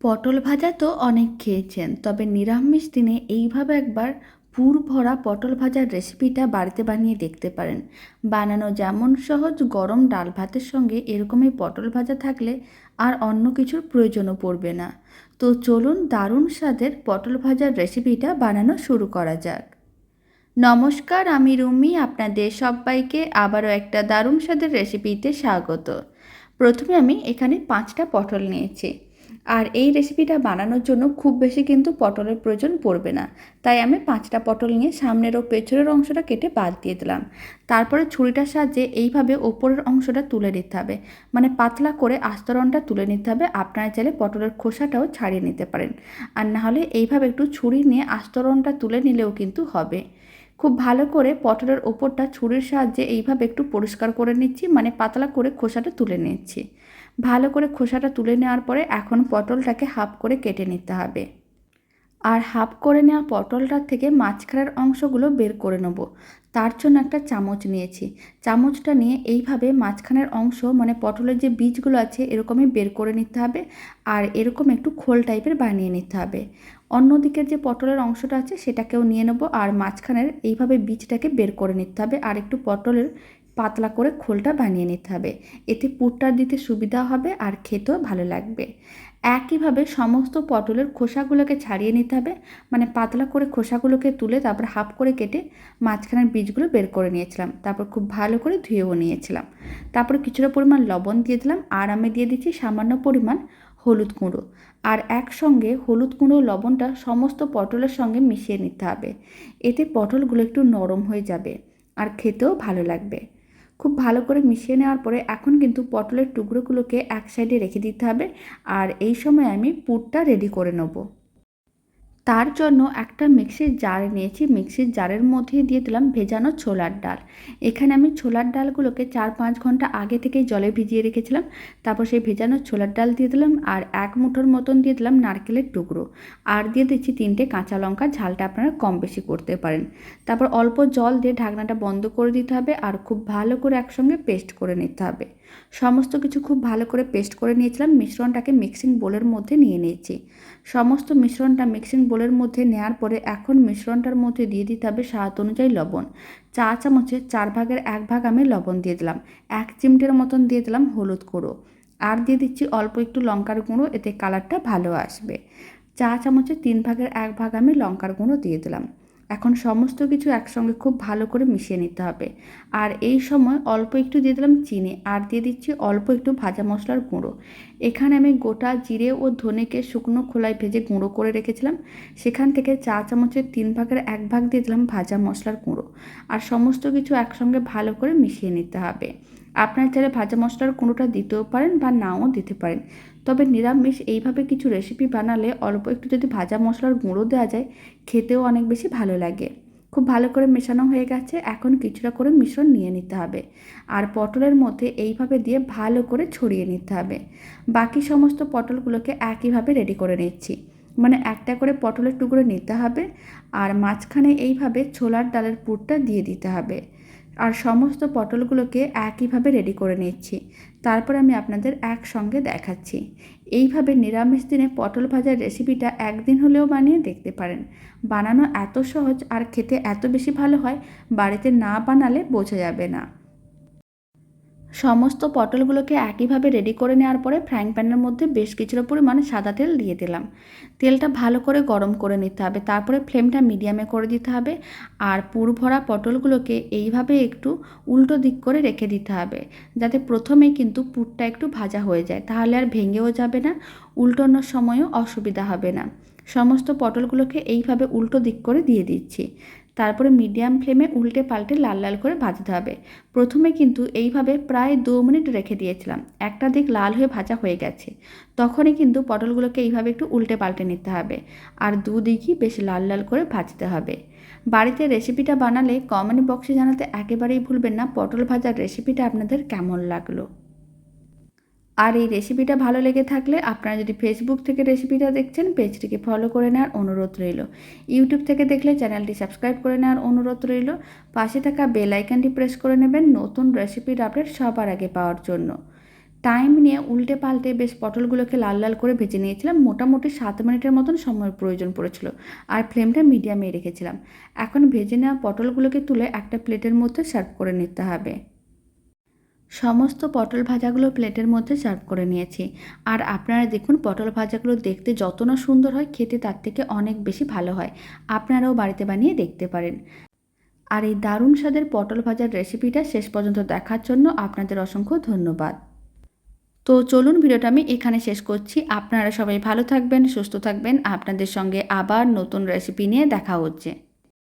পটল ভাজা তো অনেক খেয়েছেন, তবে নিরামিষ দিনে এইভাবে একবার পুর ভরা পটল ভাজার রেসিপিটা বাড়িতে বানিয়ে দেখতে পারেন। বানানো যেমন সহজ গরম ডাল ভাতের সঙ্গে এরকমই পটল ভাজা থাকলে আর অন্য কিছুর প্রয়োজনও পড়বে না। তো চলুন দারুণ স্বাদের পটল ভাজার রেসিপিটা বানানো শুরু করা যাক। নমস্কার, আমি রুমি, আপনাদের সবাইকে আবারও একটা দারুণ স্বাদের রেসিপিতে স্বাগত। প্রথমে আমি এখানে পাঁচটা পটল নিয়েছি। আর এই রেসিপিটা বানানোর জন্য খুব বেশি কিন্তু পটলের প্রয়োজন পড়বে না। তাই আমি পাঁচটা পটল নিয়ে সামনের ও পেছনের অংশটা কেটে বাদ দিয়ে দিলাম। তারপরে ছুরিটার সাহায্যে এইভাবে ওপরের অংশটা তুলে নিতে হবে। মানে পাতলা করে আস্তরণটা তুলে নিতে হবে। আপনারা চাইলে পটলের খোসাটাও ছাড়িয়ে নিতে পারেন। আর না হলে এইভাবে একটু ছুরি নিয়ে আস্তরণটা তুলে নিলেও কিন্তু হবে। খুব ভালো করে পটলের ওপরটা ছুরির সাহায্যে এইভাবে একটু পরিষ্কার করে নিচ্ছি। মানে পাতলা করে খোসাটা তুলে নিচ্ছি। ভালো করে খোসাটা তুলে নেওয়ার পরে এখন পটলটাকে হাফ করে কেটে নিতে হবে। আর হাফ করে নেওয়া পটলটার থেকে মাঝখানের অংশগুলো বের করে নেব। তার জন্য একটা চামচ নিয়েছি। চামচটা নিয়ে এইভাবে মাঝখানের অংশ মানে পটলের যে বীজগুলো আছে এরকমই বের করে নিতে হবে আর এরকম একটু খোল টাইপের বানিয়ে নিতে হবে। অন্য দিকের যে পটলের অংশটা আছে সেটাকেও নিয়ে নেব আর মাঝখানের এইভাবে বীজটাকে বের করে নিতে হবে আর একটু পটলের পাতলা করে খোলটা বানিয়ে নিতে হবে। এতে পুরটা দিতে সুবিধা হবে আর খেতেও ভালো লাগবে। একইভাবে সমস্ত পটলের খোসাগুলোকে ছাড়িয়ে নিতে হবে। মানে পাতলা করে খোসাগুলোকে তুলে তারপর হাফ করে কেটে মাঝখানের বীজগুলো বের করে নিয়েছিলাম। তারপর খুব ভালো করে ধুয়েও নিয়েছিলাম। তারপর কিছুটা পরিমাণ লবণ দিয়ে দিলাম। আর আমি দিয়ে দিচ্ছি সামান্য পরিমাণ হলুদ গুঁড়ো। আর একসঙ্গে হলুদ গুঁড়ো লবণটা সমস্ত পটলের সঙ্গে মিশিয়ে নিতে হবে। এতে পটলগুলো একটু নরম হয়ে যাবে আর খেতেও ভালো লাগবে। খুব ভালো করে মিশিয়ে নেওয়ার পরে এখন কিন্তু পটলের টুকরোগুলোকে এক সাইডে রেখে দিতে হবে। আর এই সময় আমি পুরটা রেডি করে নেব। তার জন্য একটা মিক্সির জার নিয়েছি। মিক্সির জারের মধ্যে দিয়ে দিলাম ভেজানো ছোলার ডাল। এখানে আমি ছোলার ডালগুলোকে চার পাঁচ ঘণ্টা আগে থেকেই জলে ভিজিয়ে রেখেছিলাম। তারপর সেই ভেজানো ছোলার ডাল দিয়ে দিলাম আর এক মুঠোর মতন দিয়ে দিলাম নারকেলের টুকরো। আর দিয়ে দিচ্ছি তিনটে কাঁচা লঙ্কা, ঝালটা আপনারা কম বেশি করতে পারেন। তারপর অল্প জল দিয়ে ঢাকনাটা বন্ধ করে দিতে হবে আর খুব ভালো করে একসঙ্গে পেস্ট করে নিতে হবে। সমস্ত কিছু খুব ভালো করে পেস্ট করে নিয়েছিলাম। মিশ্রণটাকে মিক্সিং বোলের মধ্যে নিয়ে নিয়েছি। সমস্ত মিশ্রণটা মিক্সিং বোলের মধ্যে নেওয়ার পরে এখন মিশ্রণটার মধ্যে দিয়ে দিতে হবে স্বাদ অনুযায়ী লবণ। চা চামচে চার ভাগের এক ভাগ আমি লবণ দিয়ে দিলাম। এক চিমটের মতন দিয়ে দিলাম হলুদ গুঁড়ো। আর দিয়ে দিচ্ছি অল্প একটু লঙ্কার গুঁড়ো, এতে কালারটা ভালো আসবে। চা চামচে তিন ভাগের এক ভাগ আমি লঙ্কার গুঁড়ো দিয়ে দিলাম। এখন সমস্ত কিছু একসঙ্গে খুব ভালো করে মিশিয়ে নিতে হবে। আর এই সময় অল্প একটু দিয়ে দিলাম চিনি, আর দিয়ে দিচ্ছি অল্প একটু ভাজা মশলার গুঁড়ো। এখানে আমি গোটা জিরে ও ধনেকে শুকনো খোলায় ভেজে গুঁড়ো করে রেখেছিলাম। সেখান থেকে চা চামচের তিন ভাগের এক ভাগ দিয়ে দিলাম ভাজা মশলার গুঁড়ো। আর সমস্ত কিছু একসঙ্গে ভালো করে মিশিয়ে নিতে হবে। আপনার চাইলে ভাজা মশলার কোনোটা দিতেও পারেন বা নাও দিতে পারেন। তবে নিরামিষ এইভাবে কিছু রেসিপি বানালে অল্প একটু যদি ভাজা মশলার গুঁড়ো দেওয়া যায়, খেতেও অনেক বেশি ভালো লাগে। খুব ভালো করে মেশানো হয়ে গেছে, এখন কিছুটা করে মিশ্রণ নিয়ে নিতে হবে। আর পটলের মধ্যে এইভাবে দিয়ে ভালো করে ছড়িয়ে নিতে হবে। বাকি সমস্ত পটলগুলোকে একইভাবে রেডি করে নিচ্ছি। মানে একটা করে পটলের টুকরো নিতে হবে, আর মাঝখানে এইভাবে ছোলার ডালের পুরটা দিয়ে দিতে হবে। আর সমস্ত পটলগুলোকে একইভাবে রেডি করে নিচ্ছি। তারপর আমি আপনাদের একসঙ্গে দেখাচ্ছি। এইভাবে নিরামিষ দিনে পটল ভাজার রেসিপিটা একদিন হলেও বানিয়ে দেখতে পারেন। বানানো এত সহজ আর খেতে এত বেশি ভালো হয়, বাড়িতে না বানালে বোঝা যাবে না। সমস্ত পটলগুলোকে একইভাবে রেডি করে নেওয়ার পরে ফ্রাইং প্যানের মধ্যে বেশ কিছুটা পরিমাণে সাদা তেল দিয়ে দিলাম। তেলটা ভালো করে গরম করে নিতে হবে, তারপরে ফ্লেমটা মিডিয়ামে করে দিতে হবে আর পুর ভরা পটলগুলোকে এইভাবে একটু উল্টো দিক করে রেখে দিতে হবে, যাতে প্রথমে কিন্তু পুরটা একটু ভাজা হয়ে যায়, তাহলে আর ভেঙেও যাবে না, উল্টোনোর সময়ও অসুবিধা হবে না। সমস্ত পটলগুলোকে এইভাবে উল্টো দিক করে দিয়ে দিচ্ছি। তারপরে মিডিয়াম ফ্লেমে উল্টে পাল্টে লাল লাল করে ভাজতে হবে। প্রথমে কিন্তু এইভাবে প্রায় দু মিনিট রেখে দিয়েছিলাম। একটা দিক লাল হয়ে ভাজা হয়ে গেছে। তখনই কিন্তু পটলগুলোকে এইভাবে একটু উল্টে পাল্টে নিতে হবে। আর দুদিকই বেশ লাল লাল করে ভাজতে হবে। বাড়িতে রেসিপিটা বানালে কমেন্ট বক্সে জানাতে একেবারেই ভুলবেন না। পটল ভাজার রেসিপিটা আপনাদের কেমন লাগল? আর এই রেসিপিটা ভালো লেগে থাকলে আপনারা যদি ফেসবুক থেকে রেসিপিটা দেখছেন পেজটিকে ফলো করে নেওয়ার অনুরোধ রইল। ইউটিউব থেকে দেখলে চ্যানেলটি সাবস্ক্রাইব করে নেওয়ার অনুরোধ রইল। পাশে থাকা বেল আইকনটি প্রেস করে নেবেন নতুন রেসিপির আপডেট সবার আগে পাওয়ার জন্য। টাইম নিয়ে উল্টে পাল্টে বেশ পটলগুলোকে লাল লাল করে ভেজে নিয়েছিলাম, মোটামুটি সাত মিনিটের মতন সময়ের প্রয়োজন পড়েছিল আর ফ্লেমটা মিডিয়ামে রেখেছিলাম। এখন ভেজে নেওয়া পটলগুলোকে তুলে একটা প্লেটের মধ্যে সার্ভ করে নিতে হবে। সমস্ত পটল ভাজাগুলো প্লেটের মধ্যে সার্ভ করে নিয়েছি। আর আপনারা দেখুন, পটল ভাজাগুলো দেখতে যত না সুন্দর হয়, খেতে তার থেকে অনেক বেশি ভালো হয়। আপনারাও বাড়িতে বানিয়ে দেখতে পারেন। আর এই দারুণ স্বাদের পটল ভাজার রেসিপিটা শেষ পর্যন্ত দেখার জন্য আপনাদের অসংখ্য ধন্যবাদ। তো চলুন, ভিডিওটা আমি এখানে শেষ করছি। আপনারা সবাই ভালো থাকবেন, সুস্থ থাকবেন। আপনাদের সঙ্গে আবার নতুন রেসিপি নিয়ে দেখা হচ্ছে।